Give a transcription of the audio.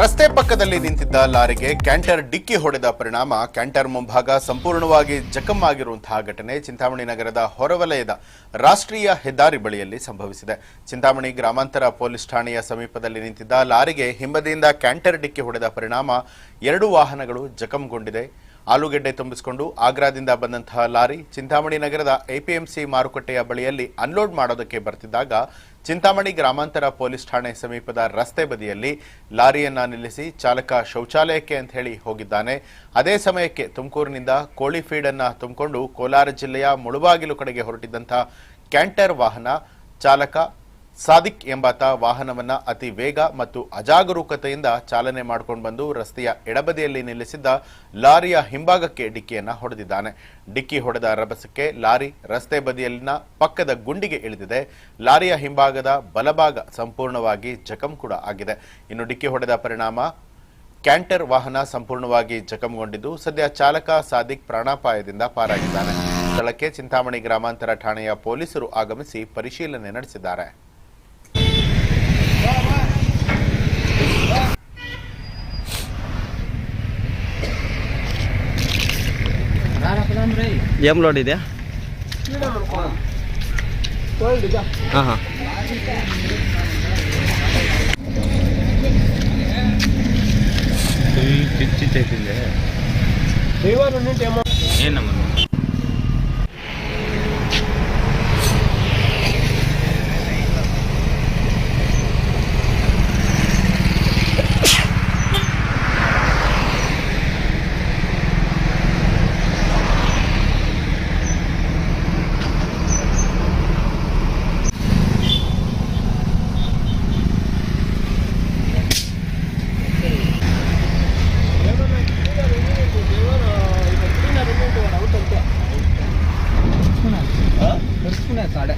ರಸ್ತೆ ಪಕ್ಕದಲ್ಲಿ ನಿಂತಿದ್ದ ಲಾರಿಗೆ ಕ್ಯಾಂಟರ್ ಡಿಕ್ಕಿ ಹೊಡೆದ ಪರಿಣಾಮ. ಕ್ಯಾಂಟರ್ ಮುಂಭಾಗ ಸಂಪೂರ್ಣವಾಗಿ ಜಖಂ ಆಗಿರುವಂತಹ ಘಟನೆ ಚಿಂತಾಮಣಿ ನಗರದ ಹೊರವಲಯದ ರಾಷ್ಟ್ರೀಯ ಹೆದ್ದಾರಿ ಬಳಿಯಲ್ಲಿ ಸಂಭವಿಸಿದೆ. ಚಿಂತಾಮಣಿ ಗ್ರಾಮಾಂತರ ಪೊಲೀಸ್ ಠಾಣೆಯ ಸಮೀಪದಲ್ಲಿ ನಿಂತಿದ್ದ ಲಾರಿಗೆ ಹಿಂಬದಿಯಿಂದ ಕ್ಯಾಂಟರ್ ಡಿಕ್ಕಿ ಹೊಡೆದ ಪರಿಣಾಮ. ಎರಡು ವಾಹನಗಳು ಜಖಂಗೊಂಡಿದೆ. ಆಲೂಗೆಡ್ಡೆ ತುಂಬಿಸಿಕೊಂಡು ಆಗ್ರಾದಿಂದ ಬಂದಂತಹ ಲಾರಿ ಚಿಂತಾಮಣಿ ನಗರದ ಎಪಿಎಂಸಿ ಮಾರುಕಟ್ಟೆಯ ಬಳಿಯಲ್ಲಿ ಅನ್ಲೋಡ್ ಮಾಡೋದಕ್ಕೆ ಬರ್ತಿದ್ದಾಗ ಚಿಂತಾಮಣಿ ಗ್ರಾಮಾಂತರ ಪೊಲೀಸ್ ಠಾಣೆ ಸಮೀಪದ ರಸ್ತೆ ಬದಿಯಲ್ಲಿ ಲಾರಿಯನ್ನ ನಿಲ್ಲಿಸಿ ಚಾಲಕ ಶೌಚಾಲಯಕ್ಕೆ ಅಂತ ಹೇಳಿ ಹೋಗಿದ್ದಾನೆ. ಅದೇ ಸಮಯಕ್ಕೆ ತುಮಕೂರಿನಿಂದ ಕೋಳಿ ಫೀಡನ್ನ ತುಂಬಿಕೊಂಡು ಕೋಲಾರ ಜಿಲ್ಲೆಯ ಮುಳುಬಾಗಿಲು ಕಡೆಗೆ ಹೊರಟಿದ್ದಂತಹ ಕ್ಯಾಂಟರ್ ವಾಹನ ಚಾಲಕ ಸಾದಿಕ್ ಎಂಬಾತ ವಾಹನವನ್ನ ಅತಿ ವೇಗ ಮತ್ತು ಅಜಾಗರೂಕತೆಯಿಂದ ಚಾಲನೆ ಮಾಡಿಕೊಂಡು ಬಂದು ರಸ್ತೆಯ ಎಡಬದಿಯಲ್ಲಿ ನಿಲ್ಲಿಸಿದ್ದ ಲಾರಿಯ ಹಿಂಭಾಗಕ್ಕೆ ಡಿಕ್ಕಿಯನ್ನ ಹೊಡೆದಿದ್ದಾನೆ. ಡಿಕ್ಕಿ ಹೊಡೆದ ರಭಸಕ್ಕೆ ಲಾರಿ ರಸ್ತೆ ಬದಿಯಲ್ಲಿನ ಪಕ್ಕದ ಗುಂಡಿಗೆ ಇಳಿದಿದೆ. ಲಾರಿಯ ಹಿಂಭಾಗದ ಬಲಭಾಗ ಸಂಪೂರ್ಣವಾಗಿ ಜಖಂ ಕೂಡ ಆಗಿದೆ. ಇನ್ನು ಡಿಕ್ಕಿ ಹೊಡೆದ ಪರಿಣಾಮ ಕ್ಯಾಂಟರ್ ವಾಹನ ಸಂಪೂರ್ಣವಾಗಿ ಜಖಂಗೊಂಡಿದ್ದು, ಸದ್ಯ ಚಾಲಕ ಸಾದಿಕ್ ಪ್ರಾಣಾಪಾಯದಿಂದ ಪಾರಾಗಿದ್ದಾನೆ. ಸ್ಥಳಕ್ಕೆ ಚಿಂತಾಮಣಿ ಗ್ರಾಮಾಂತರ ಠಾಣೆಯ ಪೊಲೀಸರು ಆಗಮಿಸಿ ಪರಿಶೀಲನೆ ನಡೆಸಿದ್ದಾರೆ. ಏಮ್ ಲೋಡ್ ಇದೆಯಾ? ಹಾಂ ಹಾಂ. ಏನು பெருசுனே கடை